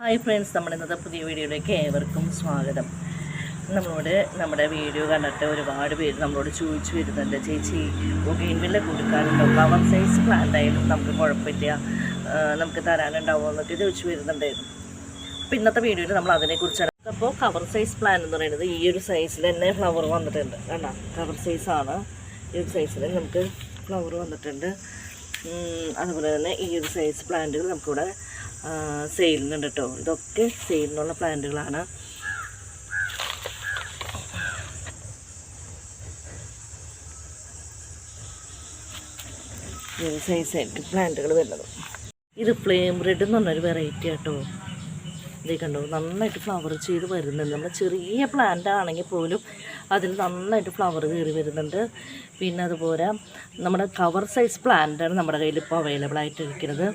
Hi friends നമ്മുടെ ഇന്നത്തെ പുതിയ വീഡിയോയിലേക്ക് ഏവർക്കും സ്വാഗതം. നമ്മളോട് നമ്മുടെ വീഡിയോ കണ്ടിട്ട് ഒരുപാട് പേര് നമ്മളോട് ചോദിച്ചു വരുന്നുണ്ട് ചേച്ചി ബൊഗെയിൻവില്ല കൊടുക്കാനുണ്ടോ പവർ സൈസ് പ്ലാന്റ് ആയാലും നമുക്ക് കുഴപ്പമില്ല. നമുക്ക് തരാനുണ്ടാവുമോ? എന്നൊക്കെ ചോദിച്ചു വരുന്നുണ്ടായിരുന്നു. അപ്പോൾ ഇന്നത്തെ വീഡിയോയിൽ നമ്മൾ അതിനെക്കുറിച്ചാണ്. അപ്പോൾ കവർ സൈസ് പ്ലാൻ എന്ന് പറയുന്നത് ഈ ഒരു സൈസിൽ തന്നെ ഫ്ലവർ വന്നിട്ടുണ്ട്. കണ്ടോ? കവർ സൈസാണ് ഈ ഒരു സൈസിൽ നമുക്ക് ഫ്ലവർ വന്നിട്ടുണ്ട്. അതുപോലെ തന്നെ ഈ ഒരു സൈസ് പ്ലാന്റുകൾ നമുക്കിവിടെ സെയിലിനുണ്ട് കേട്ടോ ഇതൊക്കെ സെയിലിനുള്ള പ്ലാന്റുകളാണ് സൈസ് ആയിട്ട് പ്ലാന്റുകൾ വരുന്നത്. ഇത് ഫ്ലെയിം റെഡ് എന്ന് പറഞ്ഞൊരു വെറൈറ്റി കേട്ടോ ഇത് കണ്ടോ? നന്നായിട്ട് ഫ്ലവർ ചെയ്ത് വരുന്നുണ്ട്. നമ്മൾ ചെറിയ പ്ലാന്റ് ആണെങ്കിൽ പോലും അതിൽ നന്നായിട്ട് ഫ്ലവർ കയറി വരുന്നുണ്ട്. പിന്നെ അതുപോലെ നമ്മുടെ കവർ സൈസ് പ്ലാന്റാണ് നമ്മുടെ കയ്യിൽ ഇപ്പോൾ അവൈലബിൾ ആയിട്ട് ഇരിക്കുന്നത്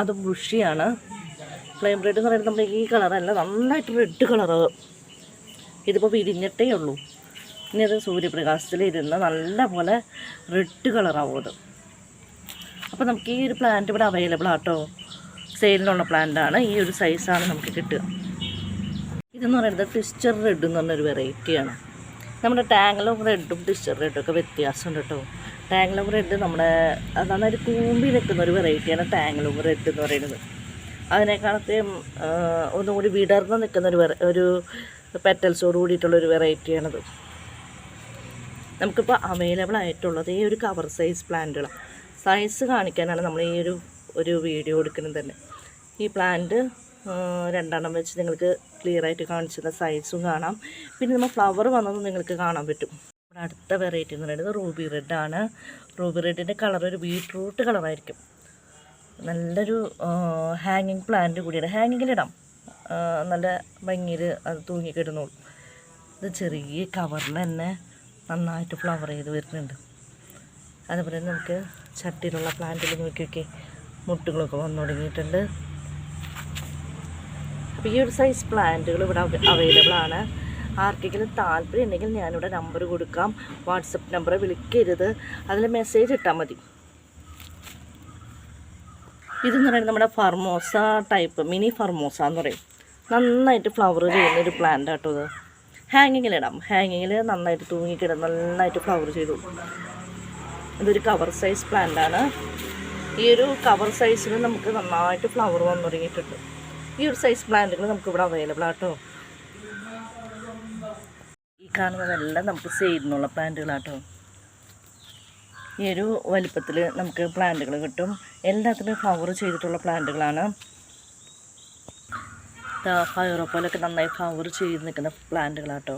അത് ബുഷിയാണ് ഫ്ലെയിം റെഡ് എന്ന് പറയുന്നത് നമ്മുടെ ഈ കളറല്ല നന്നായിട്ട് റെഡ് കളറ് ഇതിപ്പോൾ വിരിഞ്ഞിട്ടേ ഉള്ളൂ. ഇനി അത് സൂര്യപ്രകാശത്തിലിരുന്ന് നല്ല പോലെ റെഡ് കളറാവും അത്. അപ്പോൾ നമുക്ക് ഈ ഒരു പ്ലാന്റ് ഇവിടെ അവൈലബിൾ ആട്ടോ. സെയിലിനുള്ള പ്ലാന്റാണ് ഈ ഒരു സൈസാണ് നമുക്ക് കിട്ടുക. ഇതെന്ന് പറയുന്നത് ട്വിസ്റ്റർ റെഡ് എന്ന് പറഞ്ഞൊരു വെറൈറ്റിയാണ് നമ്മുടെ ടാങ്ലോ റെഡും ടിസ്റ്റർ റെഡും ഒക്കെ വ്യത്യാസമുണ്ട് കേട്ടോ. ടാങ്ലോ റെഡ് നമ്മുടെ അതാണ് ഒരു കൂമ്പി നിൽക്കുന്ന ഒരു വെറൈറ്റിയാണ് ടാങ്ലോ റെഡ് എന്ന് പറയുന്നത്. അതിനേക്കാളത്തെയും ഒന്നുകൂടി വിടർന്ന് നിൽക്കുന്ന ഒരു ഒരു പെറ്റൽസോട് കൂടിയിട്ടുള്ള ഒരു വെറൈറ്റിയാണത്. നമുക്കിപ്പോൾ അവൈലബിൾ ആയിട്ടുള്ളത് ഈ ഒരു കവർ സൈസ് പ്ലാന്റുകളാണ് സൈസ് കാണിക്കാനാണ് നമ്മൾ ഈ ഒരു ഒരു വീഡിയോ എടുക്കുന്നത് തന്നെ. ഈ പ്ലാന്റ് രണ്ടെണ്ണം വെച്ച് നിങ്ങൾക്ക് ക്ലിയർ ആയിട്ട് കാണിച്ചിരുന്ന സൈസും കാണാം. പിന്നെ നമ്മൾ ഫ്ലവർ വന്നതും നിങ്ങൾക്ക് കാണാൻ പറ്റും. നമ്മുടെ അടുത്ത വെറൈറ്റി എന്ന് പറയുന്നത് റൂബി റെഡ് ആണ്. റൂബി റെഡിന്റെ കളർ ഒരു ബീട്രൂട്ട് കളറായിരിക്കും നല്ലൊരു ഹാങ്ങിങ് പ്ലാന്റ് കൂടിയാണ്. ഹാങ്ങിങ്ങിലിടാം നല്ല ഭംഗിയിൽ അത് തൂങ്ങിക്കിടുന്നുള്ളൂ ഇത് ചെറിയ കവറിൽ തന്നെ നന്നായിട്ട് ഫ്ലവർ ചെയ്ത് വരുന്നുണ്ട്. അതുപോലെ നമുക്ക് ചട്ടിയിലുള്ള പ്ലാന്റിൽ നോക്കിയൊക്കെ മുട്ടുകളൊക്കെ വന്നു തുടങ്ങിയിട്ടുണ്ട്. അപ്പോൾ ഈ ഒരു സൈസ് പ്ലാന്റുകൾ ഇവിടെ അവൈലബിൾ ആണ്. ആർക്കെങ്കിലും താല്പര്യം ഉണ്ടെങ്കിൽ ഞാനിവിടെ നമ്പർ കൊടുക്കാം. വാട്സപ്പ് നമ്പർ വിളിക്കരുത്. അതിൽ മെസ്സേജ് ഇട്ടാൽ മതി. ഇതെന്ന് പറയുന്നത് നമ്മുടെ ഫർമോസ ടൈപ്പ് മിനി ഫർമോസ എന്ന് പറയും. നന്നായിട്ട് ഫ്ലവർ ചെയ്യുന്ന ഒരു പ്ലാന്റ് ആട്ടോ ഇത്. ഹാങ്ങിങ്ങിലിടാം ഹാങ്ങിങ്ങിൽ നന്നായിട്ട് തൂങ്ങിക്കിടാം നന്നായിട്ട് ഫ്ലവർ ചെയ്തു. ഇതൊരു കവർ സൈസ് പ്ലാന്റാണ് ഈ ഒരു കവർ സൈസിൽ നമുക്ക് നന്നായിട്ട് ഫ്ലവർ വന്നു തുടങ്ങിയിട്ടുണ്ട്. ഈ ഒരു സൈസ് പ്ലാന്റുകൾ നമുക്ക് ഇവിടെ അവൈലബിൾ ആട്ടോ ഈ കാണുന്നതെല്ലാം നമുക്ക് സെയിലിനുള്ള പ്ലാന്റുകളാട്ടോ ഈ ഒരു വലിപ്പത്തിൽ നമുക്ക് പ്ലാന്റുകൾ കിട്ടും. എല്ലാത്തിനും ഫ്ലവർ ചെയ്തിട്ടുള്ള പ്ലാന്റുകളാണ് ഫയറോ പോലൊക്കെ നന്നായി ഫ്ലവർ ചെയ്ത് നിൽക്കുന്ന പ്ലാന്റുകളാട്ടോ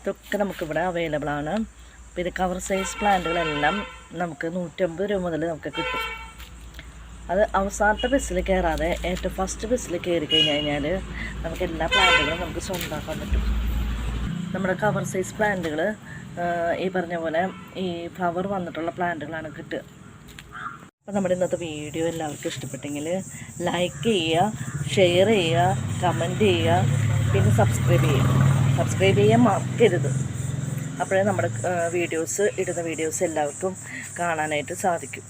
ഇതൊക്കെ നമുക്കിവിടെ അവൈലബിൾ ആണ്. ഇത് കവർ സൈസ് പ്ലാന്റുകളെല്ലാം നമുക്ക് നൂറ്റമ്പത് രൂപ മുതൽ നമുക്ക് കിട്ടും. അത് അവസാനത്തെ ബസ്സിൽ കയറാതെ ഏറ്റവും ഫസ്റ്റ് ബസ്സിൽ കയറി കഴിഞ്ഞ് കഴിഞ്ഞാൽ നമുക്ക് എല്ലാ പ്ലാന്റുകളും നമുക്ക് സ്വന്തമാക്കാൻ പറ്റും. നമ്മുടെ കവർ സൈസ് പ്ലാന്റുകൾ ഈ പറഞ്ഞ പോലെ ഈ ഫ്ലവർ വന്നിട്ടുള്ള പ്ലാന്റുകളാണ് കിട്ടുക. അപ്പോൾ നമ്മുടെ ഇന്നത്തെ വീഡിയോ എല്ലാവർക്കും ഇഷ്ടപ്പെട്ടെങ്കിൽ ലൈക്ക് ചെയ്യുക ഷെയർ ചെയ്യുക കമന്റ് ചെയ്യുക പിന്നെ സബ്സ്ക്രൈബ് ചെയ്യുക. സബ്സ്ക്രൈബ് ചെയ്യാൻ മറക്കരുത്. അപ്പോഴേ നമ്മുടെ വീഡിയോസ് ഇടുന്ന വീഡിയോസ് എല്ലാവർക്കും കാണാനായിട്ട് സാധിക്കും.